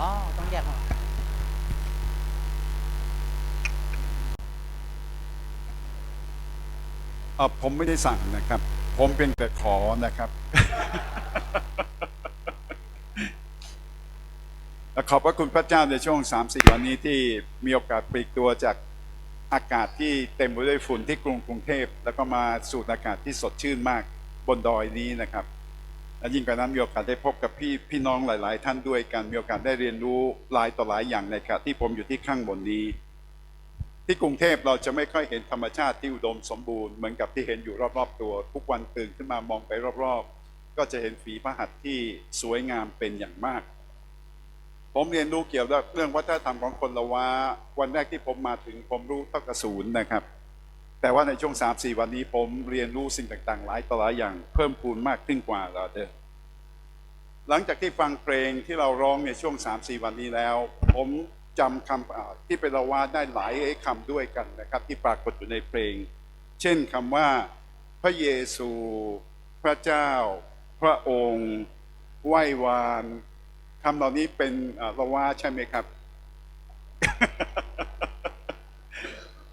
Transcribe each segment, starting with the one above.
อ๋อ ต้องแยกออกเออผมไม่ได้สั่งนะครับ ผมเพียงแต่ขอนะครับและขอบพระคุณพระเจ้าในช่วง3ามสี่วันนี้ที่มีโอกาสปลีกตัวจากอากาศที่เต็มไปด้วยฝุ่นที่กรุงกรุงเทพ แล้วก็มาสูดอากาศที่สดชื่นมากบนดอยนี้นะครับ และยิ่งกว่านั้นมีโอกาสได้พบกับพี่พี่น้องหลาย ๆ ท่านด้วยกันมีโอกาสได้เรียนรู้หลายต่อหลายอย่างในขณะที่ผมอยู่ที่ข้างบนนี้ ที่กรุงเทพเราจะไม่ค่อยเห็นธรรมชาติที่อุดมสมบูรณ์เหมือนกับที่เห็นอยู่รอบ ๆ ตัว ทุกวันตื่นขึ้นมามองไปรอบ ๆ ก็จะเห็นฝีพระหัตถ์ที่สวยงามเป็นอย่างมากผมเรียนรู้เกี่ยวกับเรื่องวัฒนธรรมของคนละวาวันแรกที่ผมมาถึงผมรู้เท่ากับศูนย์นะครับ แต่ว่าในช่วง3-4วันนี้ผมเรียนรู้สิ่งต่างๆ หลายต่อหลายอย่างเพิ่มพูนมากขึ้นกว่าเราเดิม หลังจากที่ฟังเพลงที่เราร้องในช่วง 3-4 วันนี้แล้ว ผมจำคำที่เป็นละวาได้หลายคำด้วยกันนะครับ ที่ปรากฏอยู่ในเพลง เช่นคำว่า พระเยซู พระเจ้า พระองค์ ไหว้วานคำเหล่านี้เป็นอ่าละวาใช่ไหมครับ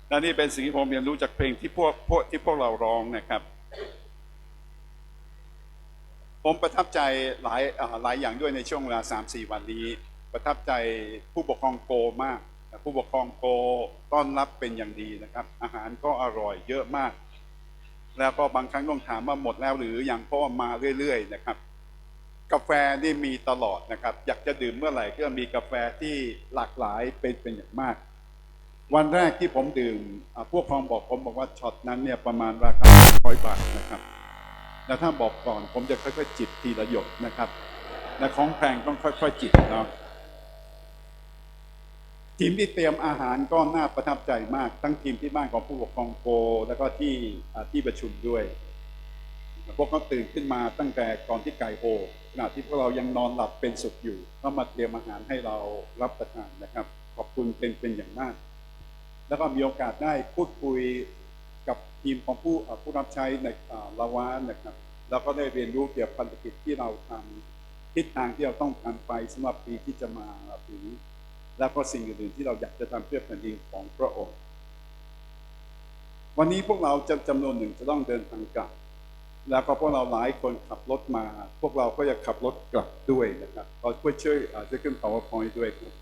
และนี่เป็นสิ่งที่ผมเรียนรู้จากเพลงที่พวกพวกที่พวกเราร้องนะครับ ผมประทับใจหลายอ่าหลายอย่างด้วยในช่วงเวลา 3-4 วันนี้ ประทับใจผู้ปกครองโกมาก ผู้ปกครองโกต้อนรับเป็นอย่างดีนะครับ อาหารก็อร่อยเยอะมาก แล้วก็บางครั้งต้องถามว่าหมดแล้วหรือยังเพราะว่ามาเรื่อยๆนะครับ กาแฟนี่มีตลอดนะครับ อยากจะดื่มเมื่อไหร่ก็มีกาแฟที่หลากหลายเป็นเป็นอย่างมาก วันแรกที่ผมดื่มพวกครองบอกผมบอกว่าช็อตนั้นเนี่ยประมาณราคาร้อยบาทนะครับ แล้วถ้าบอกก่อนผมจะค่อยๆจิบทีละหยดนะครับและของแพงต้องค่อยๆจิบเนาะทีมที่เตรียมอาหารก็น่าประทับใจมาก ทั้งทีมที่บ้านของผู้ปกครองโกแล้วก็ที่ที่ประชุมด้วย พวกเขาตื่นขึ้นมาตั้งแต่ก่อนที่ไก่โหขณะที่พวกเรายังนอนหลับเป็นสุขอยู่ก็มาเตรียมอาหารให้เรารับประทานนะครับ ขอบคุณเป็นเป็นอย่างมาก แล้วก็มีโอกาสได้พูดคุย กับทีมของผู้ผู้รับใช้ในลาวานนะครับแล้วก็ได้เรียนรู้เกี่ยวกับพันธกิจที่เราทำทิศทางที่เราต้องการไปสำหรับปีที่จะมาถึงแล้วก็สิ่งอื่นๆที่เราอยากจะทำเพื่อแผ่นดินของพระองค์ วันนี้พวกเราจะจำนวนหนึ่งจะต้องเดินทางกลับ แล้วก็พวกเราหลายคนขับรถมา พวกเราก็จะขับรถกลับด้วยนะครับเราช่วยช่วยอาจจะขึ้น powerpoint ด้วยครับ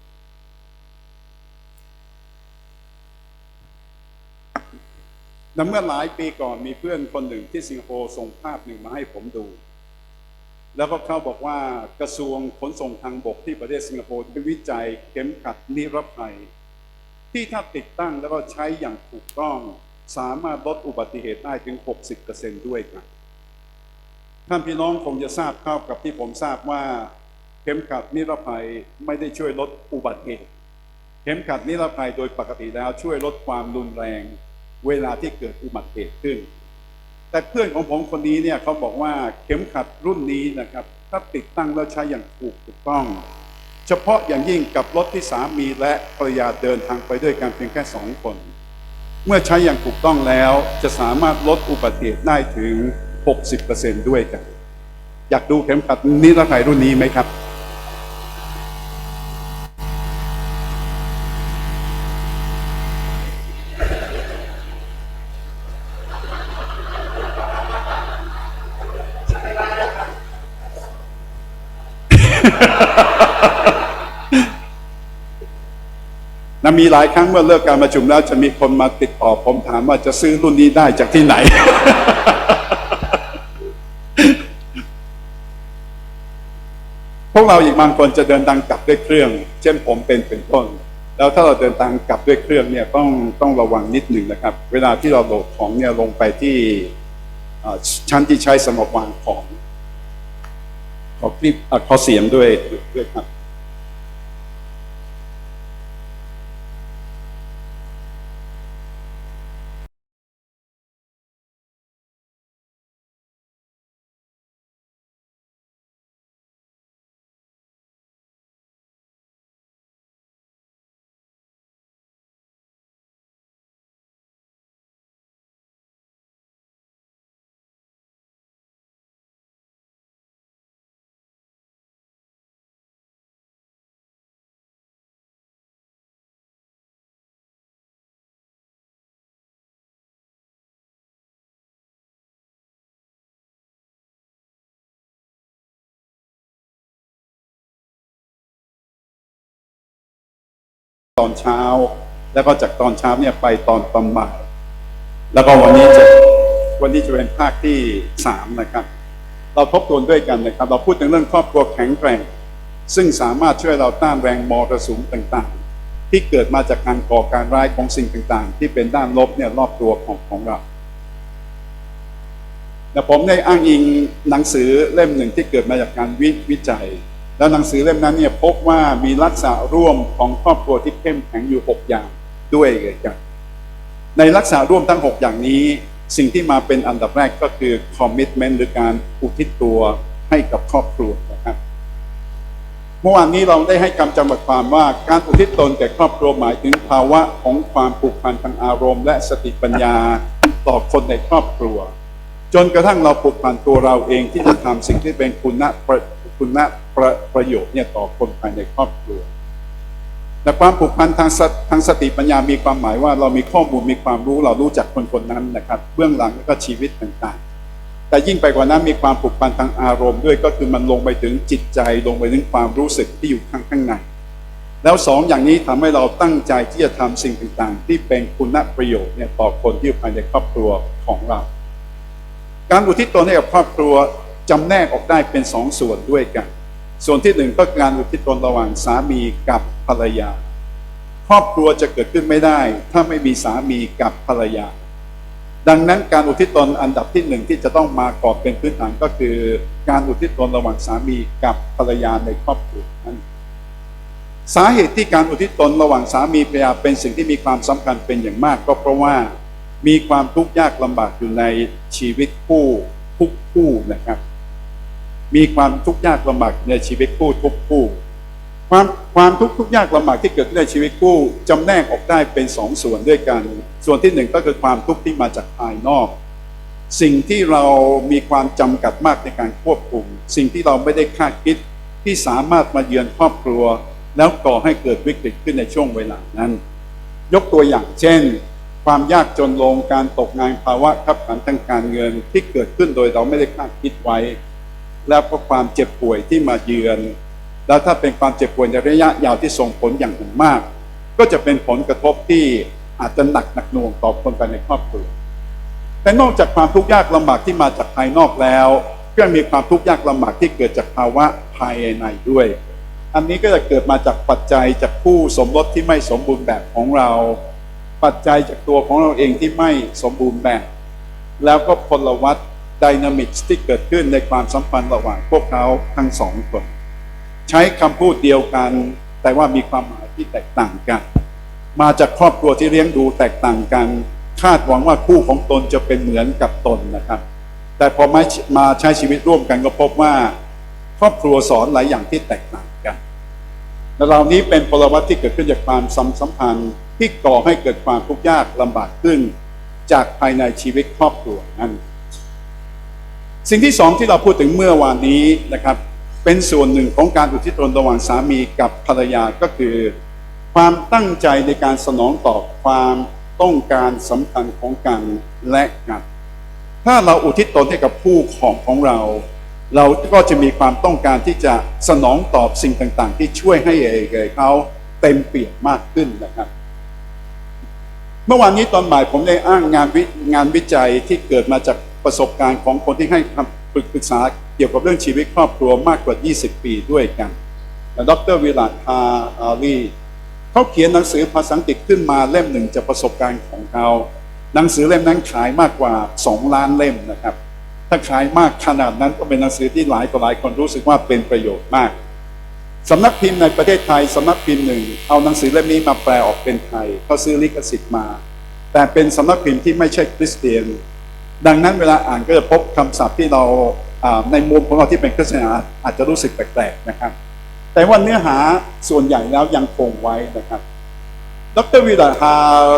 และเมื่อหลายปีก่อนมีเพื่อนคนหนึ่งที่สิงคโปร์ส่งภาพหนึ่งมาให้ผมดู แล้วก็เขาบอกว่ากระทรวงขนส่งทางบกที่ประเทศสิงคโปร์ได้วิจัยเข็มขัดนิรภัย ที่ถ้าติดตั้งแล้วก็ใช้อย่างถูกต้อง สามารถลดอุบัติเหตุได้ถึง 60%ด้วยครับท่านพี่น้องคงจะทราบเข้ากับที่ผมทราบว่า เข็มขัดนิรภัยไม่ได้ช่วยลดอุบัติเหตุ เข็มขัดนิรภัยโดยปกติแล้วช่วยลดความรุนแรง เวลาที่เกิดอุบัติเหตุขึ้น แต่เพื่อนของผมคนนี้เนี่ยเขาบอกว่าเข็มขัดรุ่นนี้นะครับ ถ้าติดตั้งแล้วใช้อย่างถูกถูกต้อง เฉพาะอย่างยิ่งกับรถที่สามีและภรรยาเดินทางไปด้วยกันเพียงแค่สองคน เมื่อใช้อย่างถูกต้องแล้วจะสามารถลดอุบัติเหตุได้ถึง 60%ด้วยกันอยากดูเข็มขัดนิรภัยรุ่นนี้ไหมครับ นะมีหลายครั้งเมื่อเลิกการประชุมแล้วจะมีคนมาติดต่อผมถามว่าจะซื้อรุ่นนี้ได้จากที่ไหน พวกเราอีกบางคนจะเดินทางกลับด้วยเครื่อง เช่นผมเป็นเป็นต้น แล้วถ้าเราเดินทางกลับด้วยเครื่องเนี่ยต้องต้องระวังนิดหนึ่งนะครับ เวลาที่เราโหลดของเนี่ยลงไปที่ชั้นที่ใช้สำหรับวางของ ขอคลิปเอ่อขอเสียงด้วยด้วยครับ ตอนเช้า แล้วก็จากตอนเช้าเนี่ยไปตอนตอนบ่ายแล้วก็วันนี้จะวันนี้จะเป็นภาคที่สามนะครับ เราทบทวนด้วยกันนะครับ เราพูดถึงเรื่องครอบครัวแข็งแกร่ง ซึ่งสามารถช่วยเราต้านแรงมอระสุมต่างๆ ที่เกิดมาจากการก่อการร้ายของสิ่งต่างๆ ที่เป็นด้านลบเนี่ยรอบตัวของของเราแต่ผมได้อ้างอิงหนังสือเล่มหนึ่งที่เกิดมาจากการวิวิจัย แล้วหนังสือเล่มนั้นเนี่ยพบว่ามีลักษณะร่วมของครอบครัวที่เข้มแข็งอยู่ 6 อย่างด้วยเลยกันในลักษณะร่วมทั้ง 6 อย่างนี้ สิ่งที่มาเป็นอันดับแรกก็คือ commitment หรือการอุทิศตัวให้กับครอบครัวนะครับเมื่อวานนี้เราได้ให้คำจำกัดความว่าการอุทิศตนแก่ครอบครัวหมายถึงภาวะของความผูกพันทางอารมณ์ และสติปัญญาต่อคนในครอบครัว จนกระทั่งเราผูกพันตัวเราเองที่จะทำสิ่งที่เป็นคุณประ คุณประประโยชน์เนี่ยต่อคนภายในครอบครัวแต่ความผูกพันทางสทางสติปัญญามีความหมายว่า เรามีข้อมูลมีความรู้เรารู้จักคนคนนั้นนะครับ เบื้องหลังแล้วก็ชีวิตต่างๆ แต่ยิ่งไปกว่านั้นมีความผูกพันทางอารมณ์ด้วยก็คือมันลงไปถึงจิตใจลงไปถึงความรู้สึกที่อยู่ข้างข้างในแล้วสองอย่างนี้ทำให้เราตั้งใจที่จะทำสิ่งต่างๆ ที่เป็นคุณประโยชน์เนี่ยต่อคนที่อยู่ภายในครอบครัวของเรา การอุทิศตนให้กับครอบครัว จำแนกออกได้เป็นสองส่วนด้วยกัน ส่วนที่หนึ่งก็การอุทิศตนระหว่างสามีกับภรรยา ครอบครัวจะเกิดขึ้นไม่ได้ ถ้าไม่มีสามีกับภรรยา ดังนั้นการอุทิศตนอันดับที่หนึ่งที่จะต้องมาก่อนเป็นพื้นฐานก็คือ การอุทิศตนระหว่างสามีกับภรรยาในครอบครัวนั้นสาเหตุที่การอุทิศตนระหว่างสามีภรรยาเป็นสิ่งที่มีความสำคัญเป็นอย่างมาก ก็เพราะว่ามีความทุกข์ยากลำบากอยู่ในชีวิตคู่ทุกคู่นะครับ มีความทุกข์ยากลำบากในชีวิตคู่ทุกคู่ ความความทุกข์ทุกข์ยากลำบากที่เกิดขึ้นในชีวิตคู่จำแนกออกได้เป็นสองส่วนด้วยกัน ส่วนที่หนึ่งก็คือความทุกข์ที่มาจากภายนอก สิ่งที่เรามีความจำกัดมากในการควบคุม สิ่งที่เราไม่ได้คาดคิดที่สามารถมาเยือนครอบครัว แล้วก่อให้เกิดวิกฤตขึ้นในช่วงเวลานั้น ยกตัวอย่างเช่น ความยากจนลงการตกงานภาวะขับขันทางการเงินที่เกิดขึ้นโดยเราไม่ได้คาดคิดไว้ แล้วก็ความเจ็บป่วยที่มาเยือน แล้วถ้าเป็นความเจ็บป่วยในระยะยาวที่ส่งผลอย่างมาก ก็จะเป็นผลกระทบที่อาจจะหนักหนักหน่วงต่อคนภายในครอบครัวแต่นอกจากความทุกข์ยากลำบากที่มาจากภายนอกแล้วก็มีความทุกข์ยากลำบากที่เกิดจากภาวะภายในด้วย อันนี้ก็จะเกิดมาจากปัจจัยจากผู้สมรสที่ไม่สมบูรณ์แบบของเรา ปัจจัยจากตัวของเราเองที่ไม่สมบูรณ์แบบ แล้วก็พลวัต ดินามิกที่เกิดขึ้นในความสัมพันธ์ระหว่างพวกเขาทั้งสองคน ใช้คำพูดเดียวกัน แต่ว่ามีความหมายที่แตกต่างกัน มาจากครอบครัวที่เลี้ยงดูแตกต่างกัน คาดหวังว่าคู่ของตนจะเป็นเหมือนกับตนนะครับ แต่พอมามาใช้ชีวิตร่วมกันก็พบว่า ครอบครัวสอนหลายอย่างที่แตกต่างกันและเหล่านี้เป็นพลวัตที่เกิดขึ้นจากความสัมสัมพันธ์ที่ก่อให้เกิดความทุกข์ยากลำบากขึ้น จากภายในชีวิตครอบครัวนั้น สิ่งที่สองที่เราพูดถึงเมื่อวานนี้นะครับ เป็นส่วนหนึ่งของการอุทิศตนระหว่างสามีกับภรรยาก็คือ ความตั้งใจในการสนองตอบความต้องการสำคัญของกันและกัน ถ้าเราอุทิศตนให้กับผู้ของของเรา เราก็จะมีความต้องการที่จะสนองตอบสิ่งต่าง ๆ ที่ช่วยให้เอเขาเต็มเปี่ยมมากขึ้นนะครับ เมื่อวานนี้ตอนบ่ายผมได้อ้างงานวิงานวิจัยที่เกิดมาจาก ประสบการณ์ของคนที่ให้คำปรึกษาเกี่ยวกับเรื่องชีวิตครอบครัวมากกว่า 20 ปีด้วยกัน ดรวิลาคาอาลีเขาเขียนหนังสือภาษาอังกฤษขึ้นมาเล่มหนึ่งจากประสบการณ์ของเขาหนังสือเล่มนั้นขายมากกว่า 2 ล้านเล่มนะครับ ถ้าขายมากขนาดนั้นก็เป็นหนังสือที่หลายต่อหลายคนรู้สึกว่าเป็นประโยชน์มากสำนักพิมพ์ในประเทศไทยสำนักพิมพ์หนึ่งเอาหนังสือเล่มนี้มาแปลออกเป็นไทยเขาซื้อลิขสิทธิ์มา แต่เป็นสำนักพิมพ์ที่ไม่ใช่คริสเตียน ดังนั้นเวลาอ่านก็จะพบคำศัพท์ที่เราในมุมของเราที่เป็นคริสเตียนอาจจะรู้สึกแปลกๆนะครับ แต่ว่าเนื้อหาส่วนใหญ่แล้วยังคงไว้นะครับ ดรวิลาฮา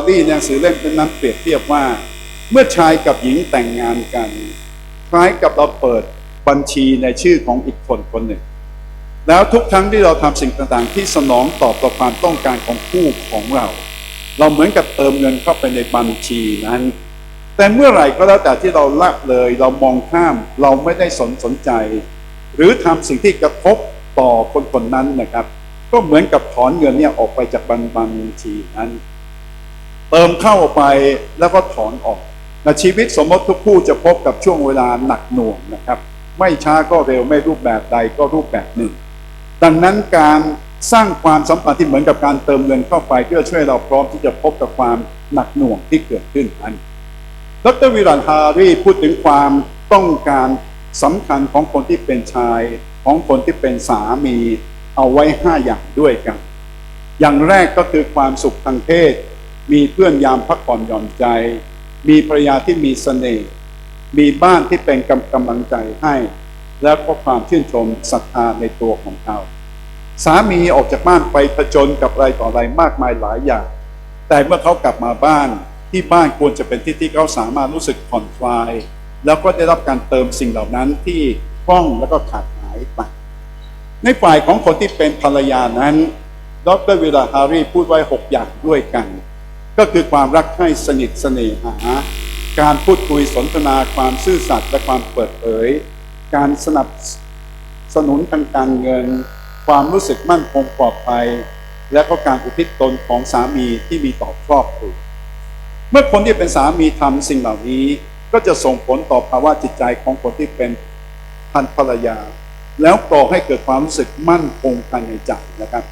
รีในหนังสือเล่มนั้นเปรียบเทียบว่า เมื่อชายกับหญิงแต่งงานกัน คล้ายกับเราเปิดบัญชีในชื่อของอีกคนคนหนึ่ง แล้วทุกครั้งที่เราทำสิ่งต่างๆ ที่สนองตอบต่อความต้องการของคู่ของเรา เราเหมือนกับเติมเงินเข้าไปในบัญชีนั้น แต่เมื่อไหร่ก็แล้วแต่ที่เราละเลย เรามองข้ามเราไม่ได้สนสนใจ หรือทำสิ่งที่กระทบต่อคนคนนั้นนะครับ ก็เหมือนกับถอนเงินเนี่ยออกไปจากบัญบัญชีนั้น เติมเข้าไปแล้วก็ถอนออกและชีวิตสมมติทุกคู่จะพบกับช่วงเวลาหนักหน่วงนะครับ ไม่ช้าก็เร็วไม่รูปแบบใดก็รูปแบบหนึ่ง ดังนั้นการสร้างความสัมพันธ์ที่เหมือนกับการเติมเงินเข้าไป เพื่อช่วยเราพร้อมที่จะพบกับความหนักหน่วงที่เกิดขึ้นนั้น ดรวิรันฮารีพูดถึงความต้องการสำคัญของคนที่เป็นชายของคนที่เป็นสามีเอาไว้ห้าอย่างด้วยกัน อย่างแรกก็คือความสุขทางเพศ มีเพื่อนยามพักผ่อนหย่อนใจ มีภรรยาที่มีเสน่ห์ มีบ้านที่เป็นกำกำลังใจให้ แล้วก็ความชื่นชมศรัทธาในตัวของเขาสามีออกจากบ้านไปผจญกับอะไรต่ออะไรมากมายหลายอย่าง แต่เมื่อเขากลับมาบ้าน ที่บ้านควรจะเป็นที่ที่เขาสามารถรู้สึกผ่อนคลาย แล้วก็ได้รับการเติมสิ่งเหล่านั้นที่พร่องแล้วก็ขาดหายไป ในฝ่ายของคนที่เป็นภรรยานั้น ดรวิลาฮารีพูดไว้ 6 อย่างด้วยกัน ก็คือความรักใคร่สนิทเสน่หา การพูดคุยสนทนาความซื่อสัตย์และความเปิดเผย การสนับสนุนทางการเงิน ความรู้สึกมั่นคงปลอดภัย และก็การอุทิศตนของสามีที่มีต่อครอบครัว เมื่อคนที่เป็นสามีทำสิ่งเหล่านี้ ก็จะส่งผลต่อภาวะจิตใจของคนที่เป็นพันภรรยา แล้วก่อให้เกิดความรู้สึกมั่นคงภายในใจนะครับ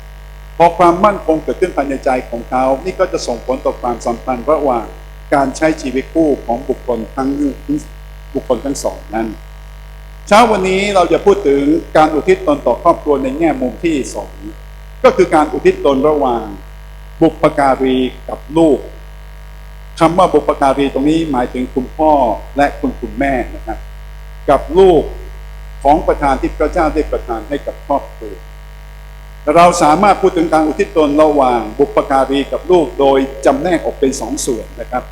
พอความมั่นคงเกิดขึ้นภายในใจของเขา นี่ก็จะส่งผลต่อความสัมพันธ์ระหว่างการใช้ชีวิตคู่ของบุคคลทั้งบุคคลทั้งสองนั้น เช้าวันนี้เราจะพูดถึงการอุทิศตนต่อครอบครัวในแง่มุมที่สองก็คือการอุทิศตนระหว่างบุพการีกับลูก คำว่าบุพการีตรงนี้หมายถึงคุณพ่อและคุณคุณแม่นะครับ กับลูกของประธานที่พระเจ้าได้ประทานให้กับครอบครัวเราสามารถพูดถึงการอุทิศตนระหว่างบุพการีกับลูกโดยจำแนกออกเป็นสองส่วนนะครับ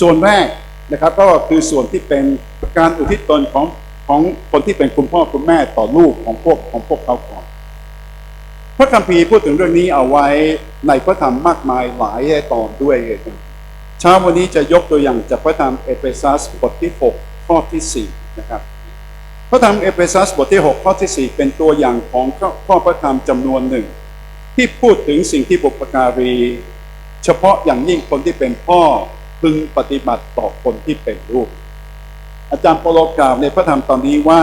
ส่วนแรกนะครับก็คือส่วนที่เป็นการอุทิศตนของของคนที่เป็นคุณพ่อคุณแม่ต่อลูกของพวกของพวกเขาก่อนพระคัมภีร์พูดถึงเรื่องนี้เอาไว้ในพระธรรมมากมายหลายตอนด้วย เช้าวันนี้จะยกตัวอย่างจากพระธรรมเอเฟซัสบทที่ 6 ข้อที่ 4 นะครับ พระธรรมเอเฟซัสบทที่ 6 ข้อที่ 4 เป็นตัวอย่างของข้อพระธรรมจำนวนหนึ่ง ที่พูดถึงสิ่งที่บุปการี เฉพาะอย่างยิ่งคนที่เป็นพ่อพึงปฏิบัติต่อคนที่เป็นลูก อาจารย์โปโลกล่าวในพระธรรมตอนนี้ว่า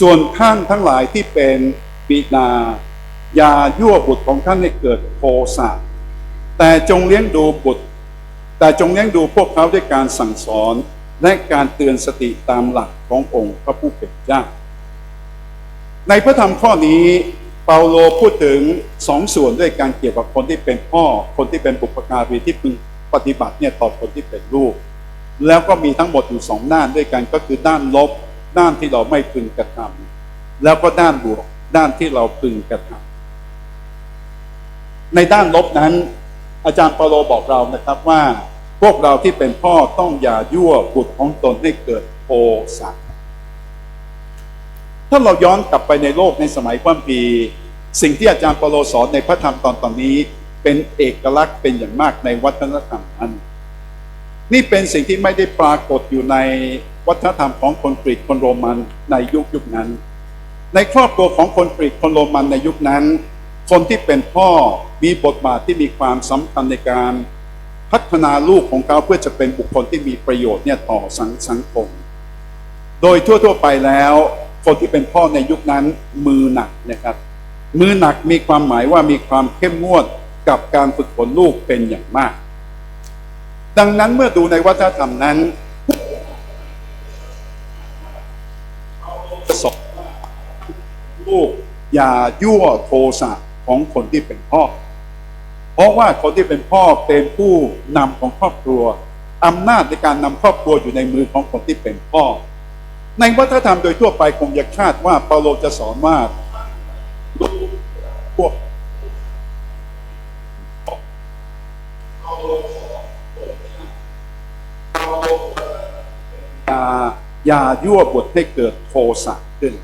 ส่วนท่านทั้งหลายที่เป็นบิดาอย่ายั่วบุตรของท่านให้เกิดโทสะแต่จงเลี้ยงดูบุตร แต่จงเลี้ยงดูพวกเขาด้วยการสั่งสอนและการเตือนสติตามหลักขององค์พระผู้เป็นเจ้า ในพระธรรมข้อนี้เปาโลพูดถึงสองส่วนด้วยการเกี่ยวกับคนที่เป็นพ่อ คนที่เป็นบุปการีที่พึงปฏิบัติเนี่ยต่อคนที่เป็นลูก แล้วก็มีทั้งหมดอยู่สองด้านด้วยกันก็คือด้านลบ ด้านที่เราไม่พึงกระทำแล้วก็ด้านบวก ด้านที่เราพึงกระทำในด้านลบนั้น อาจารย์เปาโลบอกเรานะครับว่า พวกเราที่เป็นพ่อต้องอย่ายั่วบุตรของตนให้เกิดโทสะถ้าเราย้อนกลับไปในโลกในสมัยความปีสิ่งที่อาจารย์เปาโลสอนในพระธรรมตอนตอนนี้เป็นเอกลักษณ์เป็นอย่างมากในวัฒนธรรมนั้นนี่เป็นสิ่งที่ไม่ได้ปรากฏอยู่ในวัฒนธรรมของคนกรีกคนโรมันในยุคยุคนั้น ในครอบครัวของคนกรีกคนโรมันในยุคนั้น คนที่เป็นพ่อมีบทบาทที่มีความสำคัญในการพัฒนาลูกของเขาเพื่อจะเป็นบุคคลที่มีประโยชน์เนี่ยต่อสังสังคม โดยทั่วๆไปแล้ว คนที่เป็นพ่อในยุคนั้นมือหนักนะครับ มือหนักมีความหมายว่ามีความเข้มงวดกับการฝึกฝนลูกเป็นอย่างมาก ดังนั้นเมื่อดูในวัฒนธรรมนั้นสอลูกอย่ายั่วโทสะ ของคนที่เป็นพ่อ เพราะว่าคนที่เป็นพ่อเป็นผู้นำของครอบครัวอำนาจในการนำครอบครัวอยู่ในมือของคนที่เป็นพ่อ ในวัฒนธรรมโดยทั่วไปคงจะคาดว่าเปาโลจะสอนว่าลูกพวกอย่าอย่ายั่วบทให้เกิดโทสะขึ้น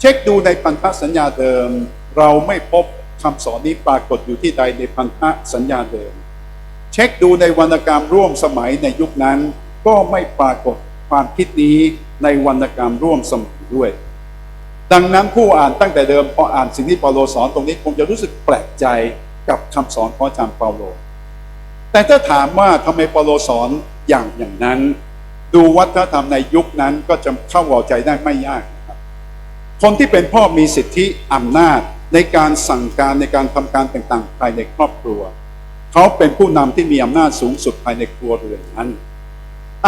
เช็คดูในพันธสัญญาเดิม เราไม่พบคำสอนนี้ปรากฏอยู่ที่ใดในพันธสัญญาเดิม เช็คดูในวรรณกรรมร่วมสมัยในยุคนั้น ก็ไม่ปรากฏความคิดนี้ในวรรณกรรมร่วมสมัยด้วย ดังนั้นผู้อ่านตั้งแต่เดิมพออ่านสิ่งที่เปาโลสอนตรงนี้คงจะรู้สึกแปลกใจกับคำสอนของอาจารย์เปาโล แต่ถ้าถามว่าทำไมเปาโลสอนอย่างอย่างนั้น ดูวัฒนธรรมในยุคนั้นก็จะเข้าเอาใจได้ไม่ยากครับคนที่เป็นพ่อมีสิทธิอำนาจ ในการสั่งการในการทำการต่างๆ ภายในครอบครัว เขาเป็นผู้นำที่มีอำนาจสูงสุดภายในครัวเรือนนั้น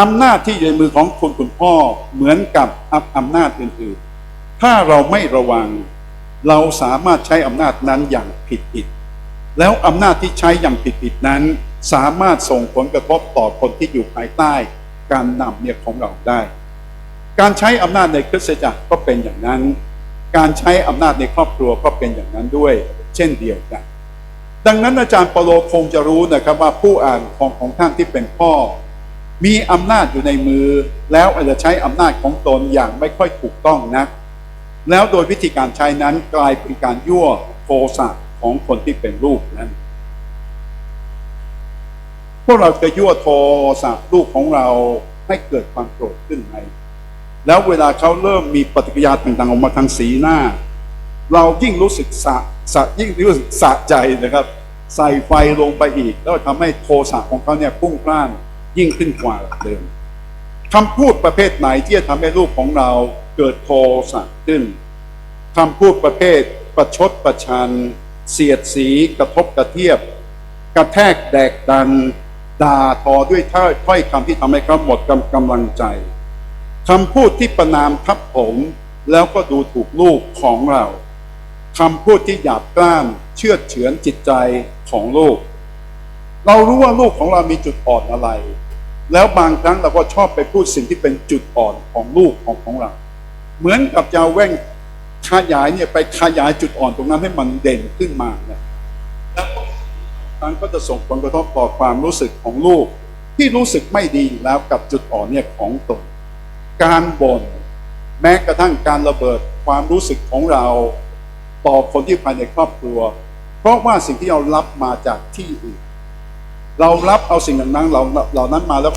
อำนาจที่อยู่ในมือของคุณคุณพ่อเหมือนกับอำนาจอื่นๆ ถ้าเราไม่ระวังเราสามารถใช้อำนาจนั้นอย่างผิดๆแล้วอำนาจที่ใช้อย่างผิดๆนั้น สามารถส่งผลกระทบต่อคนที่อยู่ภายใต้ การนำเนี่ยของเราได้ การใช้อำนาจในคริสตจักรก็เป็นอย่างนั้น การใช้อำนาจในครอบครัวก็เป็นอย่างนั้นด้วย เช่นเดียวกัน ดังนั้นอาจารย์เปาโลคงจะรู้นะครับว่าผู้อ่านของของท่านที่เป็นพ่อ มีอำนาจอยู่ในมือ แล้วอาจจะใช้อำนาจของตนอย่างไม่ค่อยถูกต้องนะแล้วโดยวิธีการใช้นั้นกลายเป็นการยั่วโทสะของคนที่เป็นลูกนั้นพวกเราจะยั่วโทสะลูกของเราให้เกิดความโกรธขึ้นไหม แล้วเวลาเขาเริ่มมีปฏิกิริยาต่างๆออกมาทางสีหน้า เรายิ่งรู้สึกสะสะยิ่งรู้สึกสะใจนะครับ ใส่ไฟลงไปอีก แล้วทำให้โทสะของเขาเนี่ยพุ่งพล่านยิ่งขึ้นกว่าเดิมคำพูดประเภทไหนที่จะทำให้ลูกของเราเกิดโทสะขึ้นคำพูดประเภทประชดประชัน เสียดสีกระทบกระเทียบ กระแทกแดกดันด่าทอด้วยถ้อยคำที่ทำให้เขาหมดกำกำลังใจ คำพูดที่ประนามทับผมแล้วก็ดูถูกลูกของเราคำพูดที่หยาบกร้านเชื่อเฉือนจิตใจของลูก เรารู้ว่าลูกของเรามีจุดอ่อนอะไร แล้วบางครั้งเราก็ชอบไปพูดสิ่งที่เป็นจุดอ่อนของลูกของของเรา เหมือนกับจะเอาแว่งขยายเนี่ยไปขยายจุดอ่อนตรงนั้นให้มันเด่นขึ้นมาเนี่ยแล้วนั้นก็จะส่งผลกระทบต่อความรู้สึกของลูก ที่รู้สึกไม่ดีแล้วกับจุดอ่อนเนี่ยของตน การบ่นแม้กระทั่งการระเบิดความรู้สึกของเราต่อคนที่ภายในครอบครัว เพราะว่าสิ่งที่เรารับมาจากที่อื่น เรารับเอาสิ่งนั้นเราเหล่านั้นมาแล้ว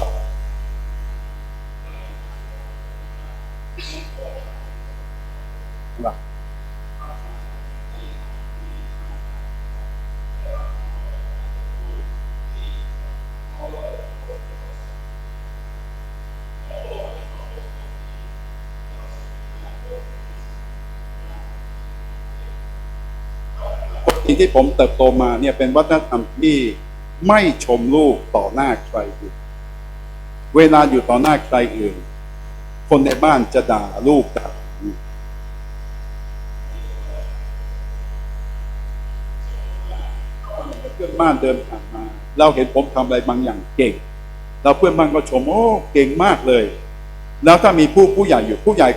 ที่ผมเติบโตมาเนี่ยเป็นวัฒนธรรมที่ไม่ชมลูกต่อหน้าใครอื่นเวลาอยู่ต่อหน้าใครอื่น คนในบ้านจะด่าลูกด่าเพื่อนบ้านเดินผ่านมา เราเห็นผมทำอะไรบางอย่างเก่ง เราเพื่อนบ้านก็ชมโอ้เก่งมากเลย แล้วถ้ามีผู้ผู้ใหญ่อยู่ผู้ใหญ่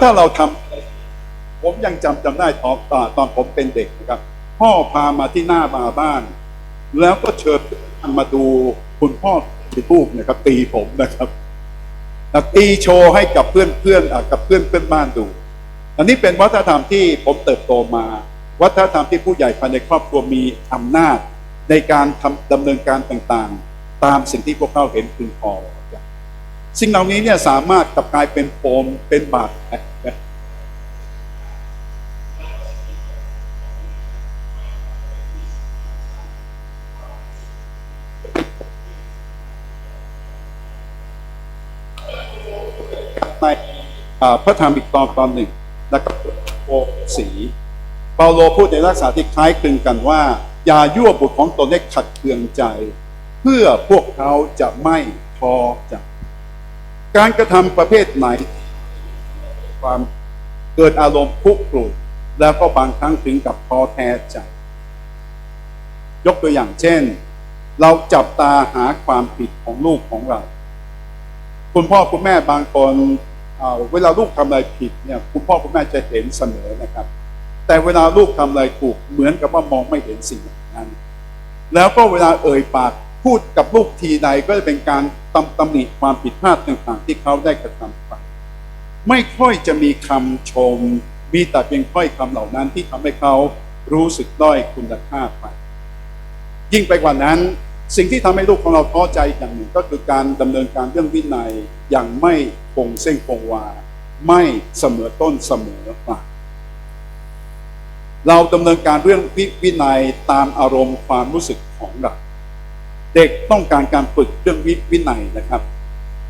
ถ้าเราทำผมยังจำจำได้ตอนตอนตอนผมเป็นเด็กนะครับ พ่อพามาที่หน้ามาบ้าน แล้วก็เชิญมาดูคุณพ่อที่ลูกนะครับ ตีผมนะครับตีโชว์ให้กับเพื่อนเพื่อนกับเพื่อนเพื่อนบ้านดู อันนี้เป็นวัฒนธรรมที่ผมเติบโตมา วัฒนธรรมที่ผู้ใหญ่ภายในครอบครัวมีอำนาจในการทำดำเนินการต่างๆ ตามสิ่งที่พวกเขาเห็นพึงพอ สิ่งเหล่านี้เนี่ยสามารถกลับกลายเป็นโฟมเป็นบาดแผลในพระธรรมอีกตอนตอนหนึ่งนะครับโอสีเปาโลพูดในลักษณะที่คล้ายคลึงกันว่า อย่ายั่วบุตรของตนให้ขัดเคืองใจ เพื่อพวกเขาจะไม่ท้อใจ การกระทำประเภทไหน ความเกิดอารมณ์คุกรุ่นแล้วก็บางครั้งถึงกับท้อแท้ใจ ยกตัวอย่างเช่น เราจับตาหาความผิดของลูกของเรา คุณพ่อคุณแม่บางคนเเวลาลูกทำอะไรผิดเนี่ยคุณพ่อคุณแม่จะเห็นเสมอนะครับ แต่เวลาลูกทำอะไรถูกเหมือนกับว่ามองไม่เห็นสิ่งนั้น แล้วก็เวลาเอ่ยปากพูดกับลูกทีใดก็จะเป็นการ ตำตำหนิความผิดพลาดต่างๆ ที่เขาได้กระทำไป ไม่ค่อยจะมีคำชม มีแต่เพียงค่อยคำเหล่านั้นที่ทำให้เขารู้สึกด้อยคุณค่าไป ยิ่งไปกว่านั้น สิ่งที่ทำให้ลูกของเราท้อใจอย่างหนึ่งก็คือการดำเนินการเรื่องวินัยอย่างไม่คงเส้นคงวา ไม่เสมอต้นเสมอปลายเราดำเนินการเรื่องวิวินัยตามอารมณ์ความรู้สึกของเรา เด็กต้องการการฝึกเรื่องวิวินัยนะครับ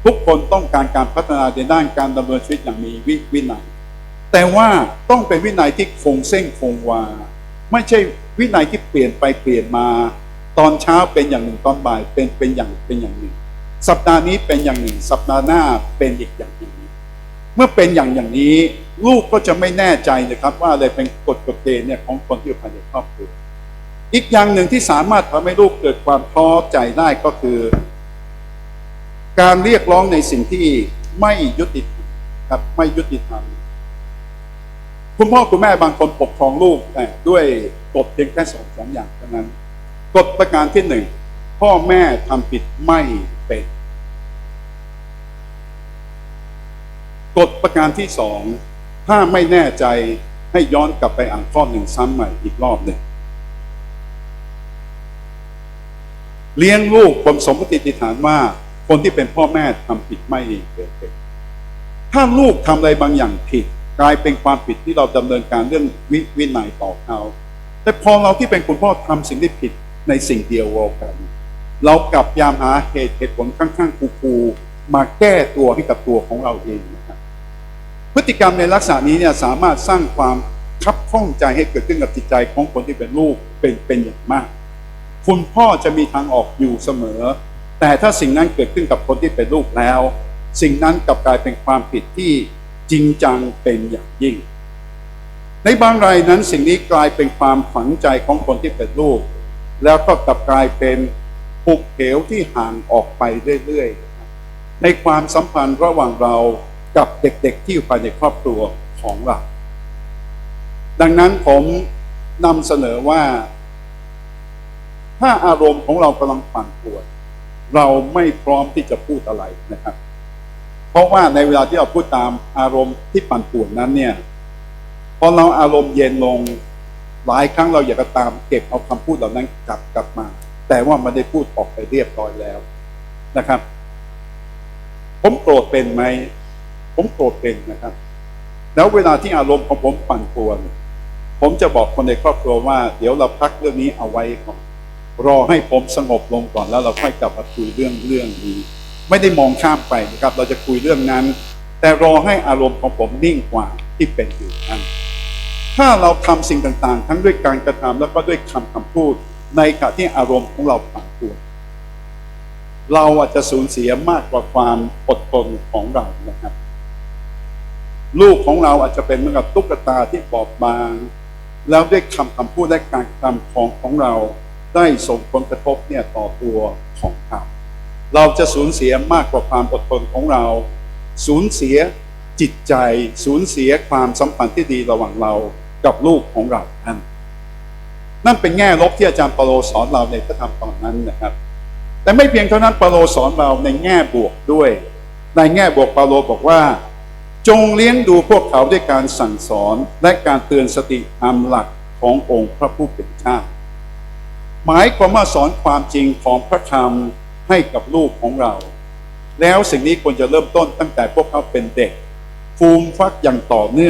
ทุกคนต้องการการพัฒนาในด้านการดำเนินชีวิตอย่างมีวิวินัย แต่ว่าต้องเป็นวินัยที่คงเส้นคงวา ไม่ใช่วินัยที่เปลี่ยนไปเปลี่ยนมา ตอนเช้าเป็นอย่างหนึ่งตอนบ่ายเป็นเป็นอย่างเป็นอย่างหนึ่ง สัปดาห์นี้เป็นอย่างหนึ่ง สัปดาห์หน้าเป็นอีกอย่างหนึ่งเมื่อเป็นอย่างอย่างนี้ ลูกก็จะไม่แน่ใจนะครับ ว่าอะไรเป็นกฎกฎเกณฑ์เนี่ยของคนที่อยู่ภายในครอบครัว อีกอย่างหนึ่งที่สามารถทำให้ลูกเกิดความท้อใจได้ก็คือ การเรียกร้องในสิ่งที่ไม่ยุติธรรมครับไม่ยุติธรรมคุณพ่อคุณแม่บางคนปกครองลูกแต่ด้วยกฎเพียงแค่สองสองอย่างเท่านั้นกฎประการที่หนึ่งพ่อแม่ทำผิดไม่เป็นกฎประการที่สองถ้าไม่แน่ใจให้ย้อนกลับไปอ่านข้อหนึ่งซ้ำใหม่อีกรอบหนึ่ง เลี้ยงลูกผมสมมติฐานว่า คนที่เป็นพ่อแม่ทำผิดไม่เป็นถ้าลูกทำอะไรบางอย่างผิด กลายเป็นความผิดที่เราดำเนินการเรื่องวิวินัยต่อเขา แต่พอเราที่เป็นคุณพ่อทำสิ่งที่ผิดในสิ่งเดียวกัน เรากลับยายามหาเหตุเหตุผลข้างๆคูๆมาแก้ตัวให้กับตัวของเราเองนะครับพฤติกรรมในลักษณะนี้เนี่ยสามารถสร้างความคับข้องใจให้เกิดขึ้นกับจิตใจของคนที่เป็นลูกเป็นเป็นอย่างมาก คุณพ่อจะมีทางออกอยู่เสมอ แต่ถ้าสิ่งนั้นเกิดขึ้นกับคนที่เป็นลูกแล้ว สิ่งนั้นกลับกลายเป็นความผิดที่จริงจังเป็นอย่างยิ่ง ในบางรายนั้นสิ่งนี้กลายเป็นความฝังใจของคนที่เป็นลูก แล้วก็กลับกลายเป็นภูเหวที่ห่างออกไปเรื่อยๆ ในความสัมพันธ์ระหว่างเรากับเด็กๆที่อยู่ภายในครอบครัวของเรา ดังนั้นผมนำเสนอว่า ถ้าอารมณ์ของเรากำลังปั่นป่วนเราไม่พร้อมที่จะพูดอะไรนะครับ เพราะว่าในเวลาที่เราพูดตามอารมณ์ที่ปั่นป่วนนั้นเนี่ยพอเราอารมณ์เย็นลงหลายครั้งเราอยากจะตามเก็บเอาคำพูดเหล่านั้นกลับกลับมา แต่ว่ามันได้พูดออกไปเรียบร้อยแล้วนะครับ ผมโกรธเป็นไหมผมโกรธเป็นนะครับ แล้วเวลาที่อารมณ์ของผมปั่นป่วน ผมจะบอกคนในครอบครัวว่า เดี๋ยวเราพักเรื่องนี้เอาไว้ก่อน รอให้ผมสงบลงก่อนแล้วเราค่อยกลับมาคุยเรื่องเรื่องนี้ ไม่ได้มองข้ามไปนะครับ เราจะคุยเรื่องนั้น แต่รอให้อารมณ์ของผมนิ่งกว่าที่เป็นอยู่นั้นถ้าเราทำสิ่งต่างๆ ทั้งด้วยการกระทำแล้วก็ด้วยคำคำพูด ในขณะที่อารมณ์ของเราปั่นป่วนเราอาจจะสูญเสียมากกว่าความอดทนของเรานะครับ ลูกของเราอาจจะเป็นเหมือนกับตุ๊กตาที่บอบบาง แล้วด้วยคำคำพูดและการกระทำของของเรา ได้ส่งผลกระทบเนี่ยต่อตัวของเขาเราจะสูญเสียมากกว่าความอดทนของเรา สูญเสียจิตใจ สูญเสียความสัมพันธ์ที่ดีระหว่างเรากับลูกของเรานั่นนั่นเป็นแง่ลบที่อาจารย์เปาโลสอนเราในพระธรรมตอนนั้นนะครับ แต่ไม่เพียงเท่านั้นเปาโลสอนเราในแง่บวกด้วย ในแง่บวกเปาโลบอกว่า จงเลี้ยงดูพวกเขาด้วยการสั่งสอนและการเตือนสติตามหลักขององค์พระผู้เป็นเจ้า หมายความว่าสอนความจริงของพระธรรมให้กับลูกของเรา แล้วสิ่งนี้ควรจะเริ่มต้นตั้งแต่พวกเขาเป็นเด็กฟูมฟักอย่างต่อเนื่อง